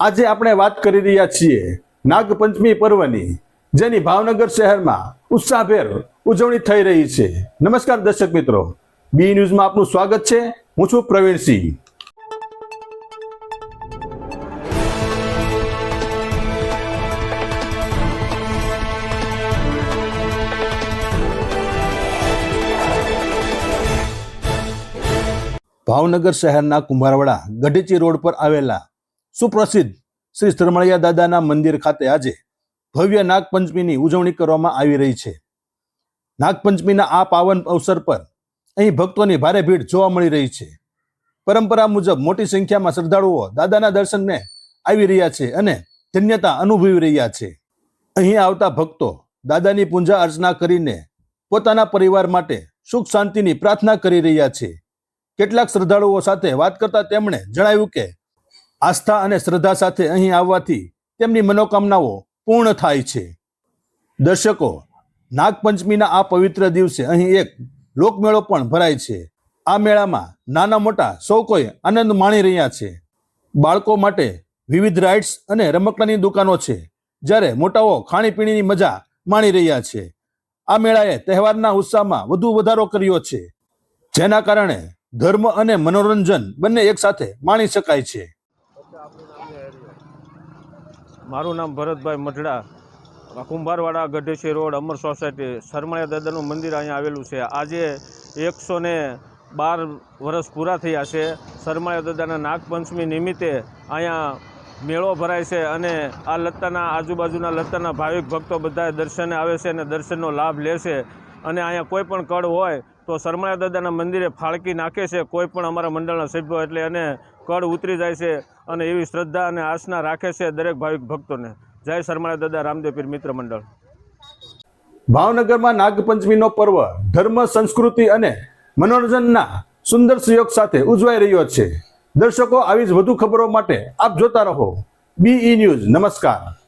આજે આપણે વાત કરી રહ્યા છીએ નાગપંચમી પર્વની, જેની ભાવનગર શહેરમાં ઉત્સાહભેર ઉજવણી થઈ રહી છે. નમસ્કાર દર્શક મિત્રો. બી ન્યૂઝમાં આપનું સ્વાગત છે. હું છું પ્રવીણસિંહ ભાવનગર શહેરના કુંભારવાડા ગઢેચી રોડ પર આવેલા સુપ્રસિદ્ધ શ્રી ધર્મળિયા દાદાના મંદિર ખાતે આજે ભવ્ય નાગપંચમીની ઉજવણી કરવામાં આવી રહી છે. નાગપંચમીના આ પાવન અવસર પર અહીં ભક્તોની ભારે ભીડ જોવા મળી રહી છે. પરંપરા મુજબ મોટી સંખ્યામાં શ્રદ્ધાળુઓ દાદાના દર્શનને આવી રહ્યા છે અને ધન્યતા અનુભવી રહ્યા છે. અહીં આવતા ભક્તો દાદાની પૂજા અર્ચના કરીને પોતાના પરિવાર માટે સુખ શાંતિની પ્રાર્થના કરી રહ્યા છે. કેટલાક શ્રદ્ધાળુઓ સાથે વાત કરતા તેમણે જણાવ્યું કે આસ્થા અને શ્રદ્ધા સાથે અહીં આવવાથી તેમની મનોકામનાઓ પૂર્ણ થાય છે. દર્શકો, નાગપંચમીના આ પવિત્ર દિવસે અહીં એક લોકમેળો પણ ભરાય છે. આ મેળામાં નાના મોટા સૌ કોઈ આનંદ માણી રહ્યા છે. બાળકો માટે વિવિધ રાઇડ્સ અને રમકડાની દુકાનો છે, જ્યારે મોટાઓ ખાણીપીણીની મજા માણી રહ્યા છે. આ મેળાએ તહેવારના ઉત્સાહમાં વધુ વધારો કર્યો છે, જેના કારણે ધર્મ અને મનોરંજન બંને એકસાથે માણી શકાય છે. મારું નામ Bharatbhai મઢડા. Kumbharwada Gadheshi road, Amar society. સરમળિયા દાદાનું મંદિર અહીંયા આવેલું છે. આજે એકસો ને બાર વર્ષ પૂરા થયા છે. સરમળિયા દાદાના નાગપંચમી નિમિત્તે અહીંયા મેળો ભરાય છે અને આ લત્તાના આજુબાજુના લત્તાના ભાવિક ભક્તો બધા દર્શને આવે છે અને દર્શનનો લાભ લે છે. અને અહીંયા કોઈ પણ કળ હોય તો સરમળિયા દાદાના મંદિરે ફાળકી નાખે છે, કોઈ પણ અમારા મંડળના સભ્યો એટલે અને કળ ઉતરી જાય છે અને એવી શ્રદ્ધા અને આસના રાખે છે દરેક ભાવિક ભક્તોને. જય સરમળિયા દાદા, રામદેવ પીર મિત્ર મંડળ. ભાવનગરમાં નાગપંચમીનો પર્વ ધર્મ, સંસ્કૃતિ અને મનોરંજનના સુંદર સહયોગ સાથે ઉજવાઈ રહ્યો છે. દર્શકો, આવી જ વધુ ખબરો માટે આપ જોતા રહો. બીઈ ન્યૂઝ નમસ્કાર.